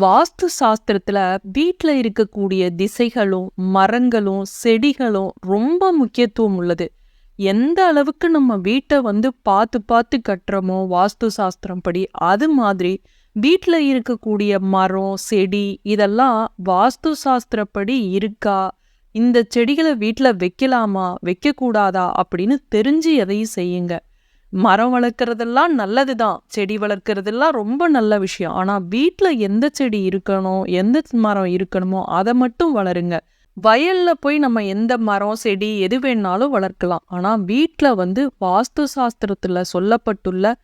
வாஸ்து சாஸ்திரத்துல வீட்ல இருக்கக்கூடிய திசைகளும் மரங்களும் செடிகளும் ரொம்ப முக்கியத்துவம் உள்ளது. எந்த அளவுக்கு நம்ம வீட்டை வந்து பார்த்து பார்த்து கட்டுறோமோ வாஸ்து சாஸ்திரம் படி அது மாதிரி வீட்டில் இருக்கக்கூடிய மரம் செடி இதெல்லாம் வாஸ்து சாஸ்திரப்படி இருக்கா? இந்த செடிகளை வீட்டில் வைக்கலாமா? வைக்கக்கூடாதா? அப்படின்னு தெரிஞ்சு எதையும் செய்யுங்க. மரம் வளர்க்குறதெல்லாம் நல்லது தான் செடி வளர்க்குறதெல்லாம் ரொம்ப நல்ல விஷயம். ஆனால் வீட்டில் எந்த செடி இருக்கணும் எந்த மரம் இருக்கணுமோ அதை மட்டும் வளருங்க. வயலில் போய் நம்ம எந்த மரம் செடி எது வேணாலும் வளர்க்கலாம். ஆனால் வீட்டில் வந்து வாஸ்து சாஸ்திரத்தில் சொல்லப்பட்டுள்ள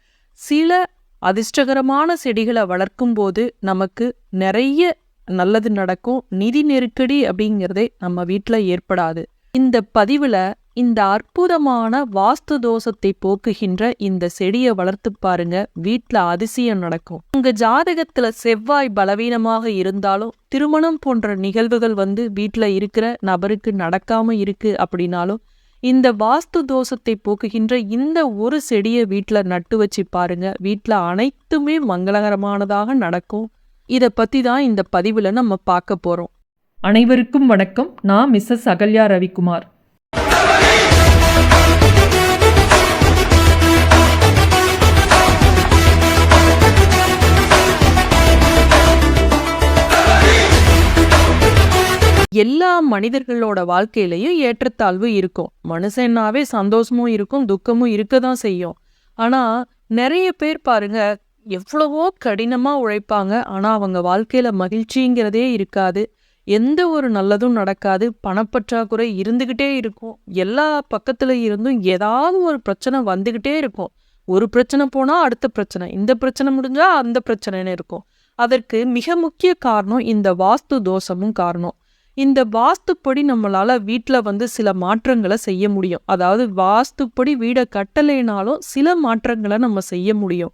சில அதிர்ஷ்டகரமான செடிகளை வளர்க்கும்போது நமக்கு நிறைய நல்லது நடக்கும். நிதி நெருக்கடி அப்படிங்கிறதே நம்ம வீட்டில் ஏற்படாது. இந்த பதிவில் இந்த அற்புதமான வாஸ்து தோஷத்தை போக்குகின்ற இந்த செடியை வளர்த்து பாருங்க. வீட்ல அதிசயம் நடக்கும். உங்க ஜாதகத்துல செவ்வாய் பலவீனமாக இருந்தாலும் திருமணம் போன்ற நிகழ்வுகள் வந்து வீட்ல இருக்கிற நபருக்கு நடக்காம இருக்கு அப்படின்னாலும் இந்த வாஸ்து தோஷத்தை போக்குகின்ற இந்த ஒரு செடியை வீட்ல நட்டு வச்சு பாருங்க. வீட்டில் அனைத்துமே மங்களகரமானதாக நடக்கும். இதை பத்தி தான் இந்த பதிவில் நம்ம பார்க்க போறோம். அனைவருக்கும் வணக்கம். நான் மிஸ்ஸஸ் அகல்யா ரவிக்குமார். எல்லா மனிதர்களோட வாழ்க்கையிலையும் ஏற்றத்தாழ்வு இருக்கும். மனுஷன்னாவே சந்தோஷமும் இருக்கும் துக்கமும் இருக்க தான் செய்யும். ஆனால் நிறைய பேர் பாருங்க எவ்வளவோ கடினமாக உழைப்பாங்க. ஆனால் அவங்க வாழ்க்கையில் மகிழ்ச்சிங்கிறதே இருக்காது. எந்த ஒரு நல்லதும் நடக்காது. பணப்பற்றாக்குறை இருந்துகிட்டே இருக்கும். எல்லா பக்கத்துல இருந்தும் ஏதாவது ஒரு பிரச்சனை வந்துகிட்டே இருக்கும். ஒரு பிரச்சனை போனா அடுத்த பிரச்சனை இந்த பிரச்சனை முடிஞ்சா அந்த பிரச்சனைன்னு இருக்கும். அதற்கு மிக முக்கிய காரணம் இந்த வாஸ்து தோஷமும் காரணம். இந்த வாஸ்துப்படி நம்மளால வீட்டில் வந்து சில மாற்றங்களை செய்ய முடியும். அதாவது வாஸ்துப்படி வீடை கட்டலைனாலும் சில மாற்றங்களை நம்ம செய்ய முடியும்.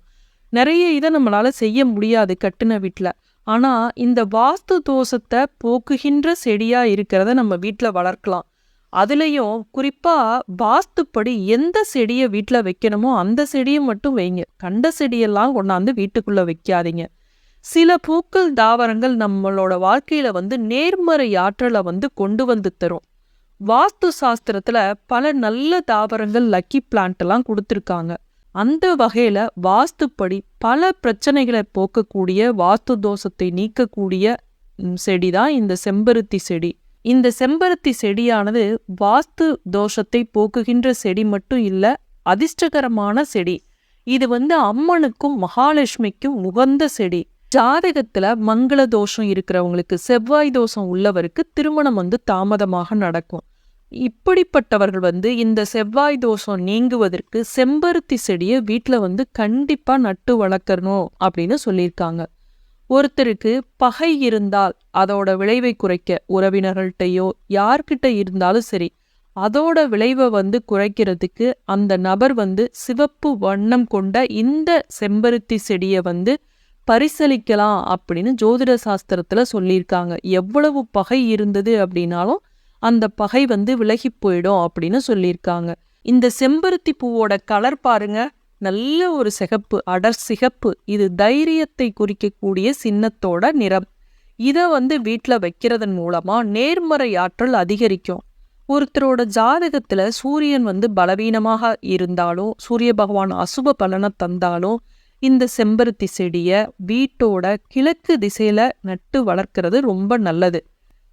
நிறைய இதை நம்மளால செய்ய முடியாது கட்டின வீட்டில் ஆனால் இந்த வாஸ்து தோஷத்தை போக்குகின்ற செடியா இருக்கிறத நம்ம வீட்டில் வளர்க்கலாம். அதுலேயும் குறிப்பாக வாஸ்துப்படி எந்த செடியை வீட்டில் வைக்கணுமோ அந்த செடியை மட்டும் வைங்க. கண்ட செடியெல்லாம் கொண்டாந்து வீட்டுக்குள்ளே வைக்காதீங்க. சில பூக்கள் தாவரங்கள் நம்மளோட வாழ்க்கையில வந்து நேர்மறை ஆற்றலை வந்து கொண்டு வந்து தரும். வாஸ்து சாஸ்திரத்துல பல நல்ல தாவரங்கள் லக்கி பிளான்ட்லாம் கொடுத்துருக்காங்க. அந்த வகையில வாஸ்துப்படி பல பிரச்சனைகளை போக்கக்கூடிய வாஸ்து தோஷத்தை நீக்கக்கூடிய செடி தான் இந்த செம்பருத்தி செடி. இந்த செம்பருத்தி செடியானது வாஸ்து தோஷத்தை போக்குகின்ற செடி மட்டும் இல்ல அதிர்ஷ்டகரமான செடி. இது வந்து அம்மனுக்கும் மகாலட்சுமிக்கும் உகந்த செடி. ஜாதகத்துல மங்கள தோஷம் இருக்கிறவங்களுக்கு செவ்வாய் தோஷம் உள்ளவருக்கு திருமணம் வந்து தாமதமாக நடக்கும். இப்படிப்பட்டவர்கள் வந்து இந்த செவ்வாய் தோஷம் நீங்குவதற்கு செம்பருத்தி செடியை வீட்டில் வந்து கண்டிப்பாக நட்டு வளர்க்கணும் அப்படின்னு சொல்லியிருக்காங்க. ஒருத்தருக்கு பகை இருந்தால் அதோட விளைவை குறைக்க உறவினர்கள்ட்டையோ யார்கிட்ட இருந்தாலும் சரி அதோட விளைவை வந்து குறைக்கிறதுக்கு அந்த நபர் வந்து சிவப்பு வண்ணம் கொண்ட இந்த செம்பருத்தி செடியை வந்து பரிசளிக்கலாம் அப்படின்னு ஜோதிட சாஸ்திரத்துல சொல்லியிருக்காங்க. எவ்வளவு பகை இருந்தது அப்படின்னாலும் அந்த பகை வந்து விலகி போயிடும் அப்படின்னு சொல்லியிருக்காங்க. இந்த செம்பருத்தி பூவோட கலர் பாருங்க. நல்ல ஒரு சிகப்பு அடர் சிகப்பு. இது தைரியத்தை குறிக்கக்கூடிய சின்னத்தோட நிறம். இதை வந்து வீட்டில் வைக்கிறதன் மூலமா நேர்மறை ஆற்றல் அதிகரிக்கும். ஒருத்தரோட ஜாதகத்துல சூரியன் வந்து பலவீனமாக இருந்தாலும் சூரிய பகவான் அசுப பலனை தந்தாலும் இந்த செம்பருத்தி செடியை வீட்டோட கிழக்கு திசையில நட்டு வளர்க்கறது ரொம்ப நல்லது.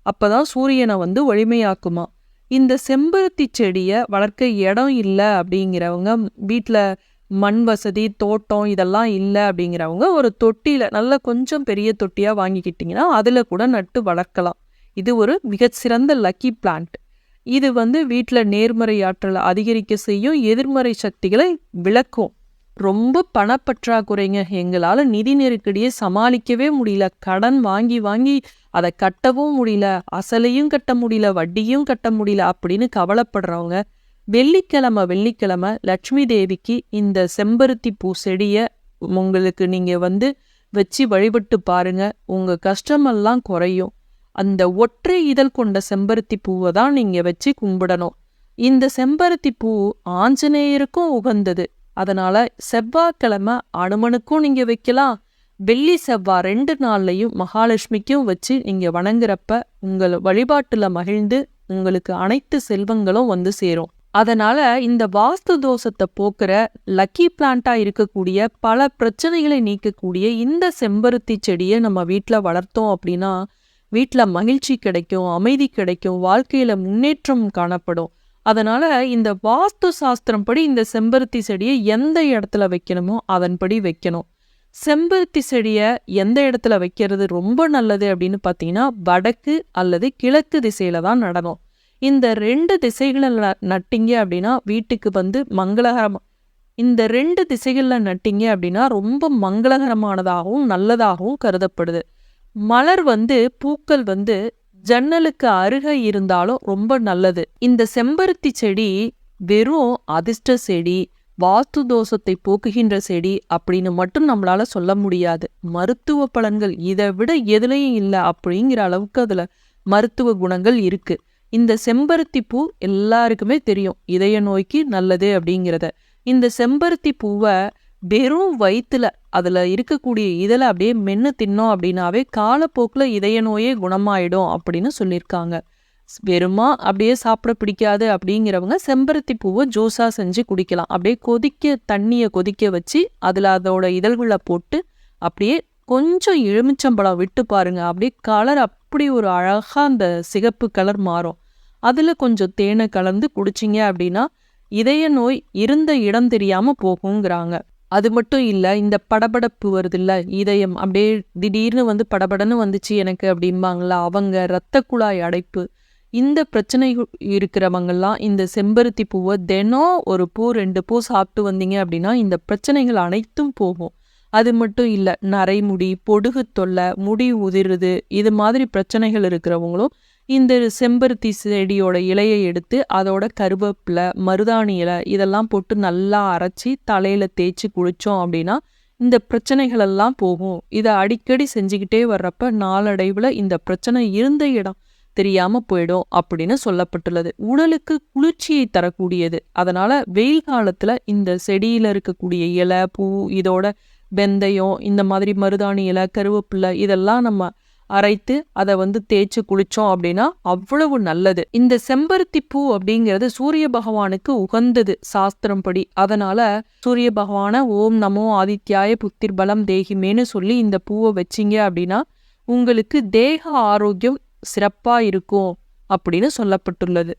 அப்போதான் சூரியனை வந்து வலிமையாக்குமா. இந்த செம்பருத்தி செடியை வளர்க்க இடம் இல்லை அப்படிங்கிறவங்க வீட்டில் மண் வசதி தோட்டம் இதெல்லாம் இல்லை அப்படிங்கிறவங்க ஒரு தொட்டியில் நல்ல கொஞ்சம் பெரிய தொட்டியாக வாங்கிக்கிட்டிங்கன்னா அதில் கூட நட்டு வளர்க்கலாம். இது ஒரு மிகச்சிறந்த லக்கி பிளான்ட் இது வந்து வீட்டில் நேர்மறை ஆற்றலை அதிகரிக்க செய்யும் எதிர்மறை சக்திகளை விளக்கும். ரொம்ப பணப்பற்றாக்குறைங்க. எங்களால் நிதி நெருக்கடியை சமாளிக்கவே முடியல. கடன் வாங்கி வாங்கி அதை கட்டவும் முடியல. அசலையும் கட்ட முடியல. வட்டியும் கட்ட முடியல அப்படின்னு கவலைப்படுறவங்க வெள்ளிக்கிழமை வெள்ளிக்கிழமை லட்சுமி தேவிக்கு இந்த செம்பருத்தி பூ செடியை உங்களுக்கு நீங்கள் வந்து வச்சு வழிபட்டு பாருங்க. உங்கள் கஷ்டமெல்லாம் குறையும். அந்த ஒற்றை இதழ் கொண்ட செம்பருத்தி பூவை தான் நீங்கள் வச்சு கும்பிடணும். இந்த செம்பருத்தி பூ ஆஞ்சநேயருக்கும் உகந்தது. அதனால செவ்வாய்க்கிழமை அனுமனுக்கும் நீங்க வைக்கலாம். வெள்ளி செவ்வாய் ரெண்டு நாள்லையும் மகாலட்சுமிக்கும் வச்சு நீங்கள் வணங்குறப்ப உங்கள் வழிபாட்டுல மகிழ்ந்து உங்களுக்கு அனைத்து செல்வங்களும் வந்து சேரும். அதனால இந்த வாஸ்து தோஷத்தை போக்குற லக்கி பிளான்ட்டாக இருக்கக்கூடிய பல பிரச்சனைகளை நீக்கக்கூடிய இந்த செம்பருத்தி செடியை நம்ம வீட்டில் வளர்த்தோம் அப்படின்னா வீட்டில் மகிழ்ச்சி கிடைக்கும் அமைதி கிடைக்கும் வாழ்க்கையில முன்னேற்றம் காணப்படும். அதனால் இந்த வாஸ்து சாஸ்திரம் படி இந்த செம்பருத்தி செடியை எந்த இடத்துல வைக்கணுமோ அதன்படி வைக்கணும். செம்பருத்தி செடியை எந்த இடத்துல வைக்கிறது ரொம்ப நல்லது அப்படின்னு பார்த்தீங்கன்னா வடக்கு அல்லது கிழக்கு திசையில தான் நடணும். இந்த ரெண்டு திசைகளில் ந- அப்படின்னா வீட்டுக்கு வந்து மங்களகரம் இந்த ரெண்டு திசைகளில் நட்டிங்க அப்படின்னா ரொம்ப மங்களகரமானதாகவும் நல்லதாகவும் கருதப்படுது. மலர் வந்து பூக்கள் வந்து ஜன்னலுக்கு அருகே இருந்தாலும் ரொம்ப நல்லது. இந்த செம்பருத்தி செடி வெறும் அதிர்ஷ்ட செடி வாஸ்து தோஷத்தை போக்குகின்ற செடி அப்படின்னு மட்டும் நம்மளால சொல்ல முடியாது. மருத்துவ பலன்கள் இதை விட எதுலையும் இல்லை அப்படிங்கிற அளவுக்கு அதுல மருத்துவ குணங்கள் இருக்கு. இந்த செம்பருத்தி பூ எல்லாருக்குமே தெரியும். இதய நோய்க்கு நல்லது அப்படிங்கிறத. இந்த செம்பருத்தி பூவை வெறும் வயிற்றுல அதில் இருக்கக்கூடிய இதழை அப்படியே மென்று தின்னோம் அப்படின்னாவே காலப்போக்கில் இதய நோயே குணமாயிடும் அப்படின்னு சொல்லியிருக்காங்க. வெறுமா அப்படியே சாப்பிட பிடிக்காது அப்படிங்கிறவங்க செம்பருத்தி பூவை ஜூஸாக செஞ்சு குடிக்கலாம். அப்படியே கொதிக்க தண்ணியை கொதிக்க வச்சு அதில் அதோட இதழ்களை போட்டு அப்படியே கொஞ்சம் எலுமிச்சம்பழம் விட்டு பாருங்க. அப்படியே கலர் அப்படி ஒரு அழகாக அந்த சிகப்பு கலர் மாறும். அதில் கொஞ்சம் தேனை கலந்து குடிச்சிங்க அப்படின்னா இதய நோய் இருந்த இடம் தெரியாமல் போகுங்கிறாங்க. அது மட்டும் இல்லை இந்த படபடப்பு வருது இதயம் அப்படியே திடீர்னு வந்து படபடன்னு வந்துச்சு எனக்கு அப்படிம்பாங்களா? அவங்க இரத்த குழாய் அடைப்பு. இந்த பிரச்சனை இருக்கிறவங்கெல்லாம் இந்த செம்பருத்தி பூவை தினம் ஒரு பூ ரெண்டு பூ சாப்பிட்டு வந்தீங்க அப்படின்னா இந்த பிரச்சனைகள் அனைத்தும் போகும். அது மட்டும் இல்லை நரைமுடி பொடுகு தொல்லை முடி உதிருது இது மாதிரி பிரச்சனைகள் இருக்கிறவங்களும் இந்த செம்பருத்தி செடியோட இலையை எடுத்து அதோட கருவேப்பிலை மருதாணி இலை இதெல்லாம் போட்டு நல்லா அரைச்சி தலையில் தேய்ச்சி குளித்தோம் அப்படின்னா இந்த பிரச்சனைகளெல்லாம் போகும். இதை அடிக்கடி செஞ்சுக்கிட்டே வர்றப்ப நாளடைவில் இந்த பிரச்சனை இருந்த இடம் தெரியாமல் போயிடும் அப்படின்னு சொல்லப்பட்டுள்ளது. உடலுக்கு குளிர்ச்சியை தரக்கூடியது. அதனால் வெயில் காலத்தில் இந்த செடியில் இருக்கக்கூடிய இலை பூ இதோட வெந்தயம் இந்த மாதிரி மருதாணி இலை கருவேப்பிலை இதெல்லாம் நம்ம அரைத்து அதை வந்து தேய்ச்சி குளிச்சோம் அப்படின்னா அவ்வளவு நல்லது. இந்த செம்பருத்தி பூ அப்படிங்கிறது சூரிய பகவானுக்கு உகந்தது சாஸ்திரம் படி அதனால சூரிய பகவான ஓம் நமோ ஆதித்யாய புத்திர் பலம் தேகிமேன்னு சொல்லி இந்த பூவை வச்சீங்க அப்படின்னா உங்களுக்கு தேக ஆரோக்கியம் சிறப்பா இருக்கும் அப்படின்னு சொல்லப்பட்டுள்ளது.